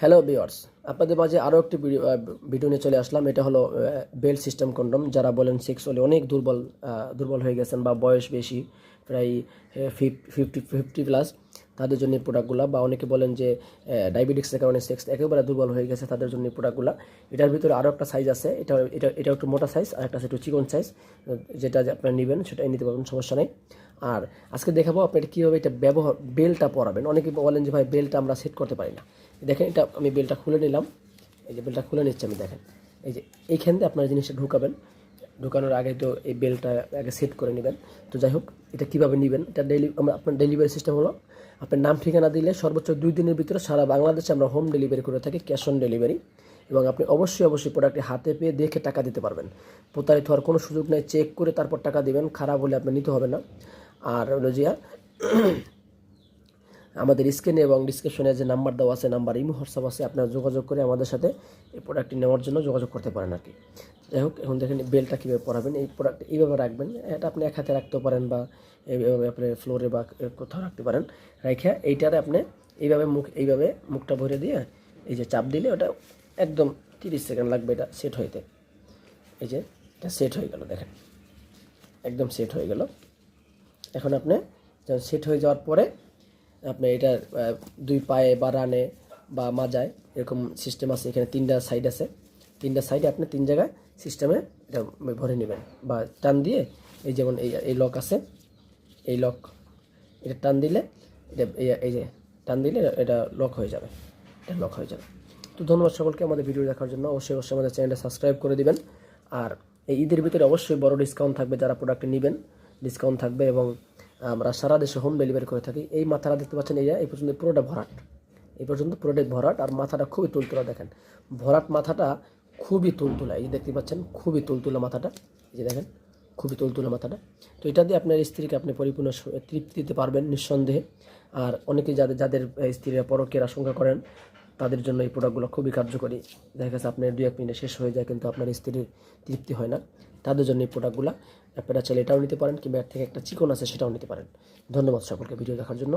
Hello বিয়ার্স আপনাদের মাঝে আরও একটি ভিডিও নিয়ে চলে আসলাম। এটা হলো বেল্ট সিস্টেম কন্ডম। যারা বলেন সেক্সুয়ালি অনেক দুর্বল দুর্বল হয়ে গেছেন বা বয়স বেশি, প্রায় ফিফটি ফিফটি প্লাস তাদের জন্য প্রোডাক্টগুলো বা অনেকে বলেন যে ডায়াবেটিক্সের কারণে সেক্স একেবারে দুর্বল হয়ে গেছে তাদের জন্য প্রোডাক্টগুলো এটার ভিতরে আরও একটা সাইজ আছে, এটা এটা এটা একটু মোটা সাইজ আর একটা একটু চিকন সাইজ যেটা আপনারা নেবেন সেটাই নিতে পারবেন, সমস্যা নেই। আর আজকে দেখাবো আপনি এটা কীভাবে এটা ব্যবহার, বেলটা পরাবেন। অনেকে বলেন যে, ভাই, বেলটা আমরা সেট করতে পারি না। দেখেন, এটা আমি বেলটা খুলে নিলাম। এই যে বেলটা খুলে নিচ্ছি আমি, দেখেন। এই যে এইখান দিয়ে আপনার জিনিসটা ঢুকাবেন। ঢুকানোর আগে তো এই বেলটা আগে সেট করে নেবেন। তো যাই হোক, এটা কীভাবে নেবেন? এটা ডেলি আমরা আপনার ডেলিভারি সিস্টেম হলো, আপনার নাম, ঠিকানা দিলে সর্বোচ্চ দুই দিনের ভিতরে সারা বাংলাদেশে আমরা হোম ডেলিভারি করে থাকি ক্যাশ অন ডেলিভারি এবং আপনি অবশ্যই অবশ্যই প্রোডাক্টটি হাতে পেয়ে দেখে টাকা দিতে পারবেন। প্রতারিত হওয়ার কোনো সুযোগ নেই চেক করে তারপর টাকা দেবেন, খারাপ হলে আপনি নিতে হবে না। আর হলো জিয়া আমাদের স্ক্রিনে এবং ডিসক্রিপশনে যে নাম্বার দেওয়া আছে, নাম্বার, ইমো, হোয়াটসঅ্যাপ আছে, আপনারা যোগাযোগ করে আমাদের সাথে এই প্রোডাক্টটি নেওয়ার জন্য যোগাযোগ করতে পারেন আর কি। যাই হোক, এখন দেখেন বেলটা কীভাবে পরাবেন, এই প্রোডাক্ট এইভাবে রাখবেন, এটা আপনি এক হাতে রাখতে পারেন বা এইভাবে আপনি ফ্লোরে বা কোথাও রাখতে পারেন। রেখে এইটারে আপনি এইভাবে মুখ, এইভাবে মুখটা ভরে দিয়ে এই যে চাপ দিলে ওটা একদম তিরিশ সেকেন্ড লাগবে, এটা সেট হইতে এই যে এটা সেট হয়ে গেল, দেখেন। একদম সেট হয়ে গেল। এখন আপনি যখন সেট হয়ে যাওয়ার পরে আপনি এটা দুই পায়ে বা রানে বা মাজায় এরকম সিস্টেম আছে, এখানে তিনটা সাইড আছে। তিনটা সাইডে আপনি তিন জায়গায় সিস্টেমে এটা ভরে নেবেন বা টান দিয়ে, এই যেমন এই এই লক আছে, এই লক এটা টান দিলে এটা, এই- যে টান দিলে এটা লক হয়ে যাবে, এটা লক হয়ে যাবে। তো ধন্যবাদ সকলকে আমাদের ভিডিও দেখার জন্য। অবশ্যই অবশ্যই আমাদের চ্যানেলটা সাবস্ক্রাইব করে দিবেন। আর এই ঈদের ভিতরে অবশ্যই বড় ডিসকাউন্ট থাকবে যারা প্রোডাক্টটি নেবেন। ডিসকাউন্ট থাকবে এবং আমরা সারা দেশে হোম ডেলিভারি করে থাকি। এই মাথাটা দেখতে পাচ্ছেন, এই এই পর্যন্ত পুরোটা ভরাট। এই পর্যন্ত পুরোটাই ভরাট আর মাথাটা খুবই তুলতুলা, দেখেন। ভরাট মাথাটা খুবই তুলতুলা, এই যে দেখতে পাচ্ছেন, খুবই তুলতুলা মাথাটা। এই যে দেখেন, খুবই তুলতুলা মাথাটা। তো এটা দিয়ে আপনার স্ত্রীকে আপনি পরিপূর্ণ তৃপ্তি দিতে পারবেন নিঃসন্দেহে। আর অনেকে যাদের যাদের স্ত্রীরা পরকের আশঙ্কা করেন তাদের জন্য এই প্রোডাক্টগুলো খুবই কার্যকরী। দেখা গেছে আপনার দু এক মিনিটে শেষ হয়ে যায়, কিন্তু আপনার স্ত্রীর তৃপ্তি হয় না। তাদের জন্য এই প্রোডাক্টগুলো আপনারা চাইলে এটাও নিতে পারেন, কিংবা এর থেকে একটা চিকন আছে সেটাও নিতে পারেন। ধন্যবাদ সকলকে ভিডিও দেখার জন্য।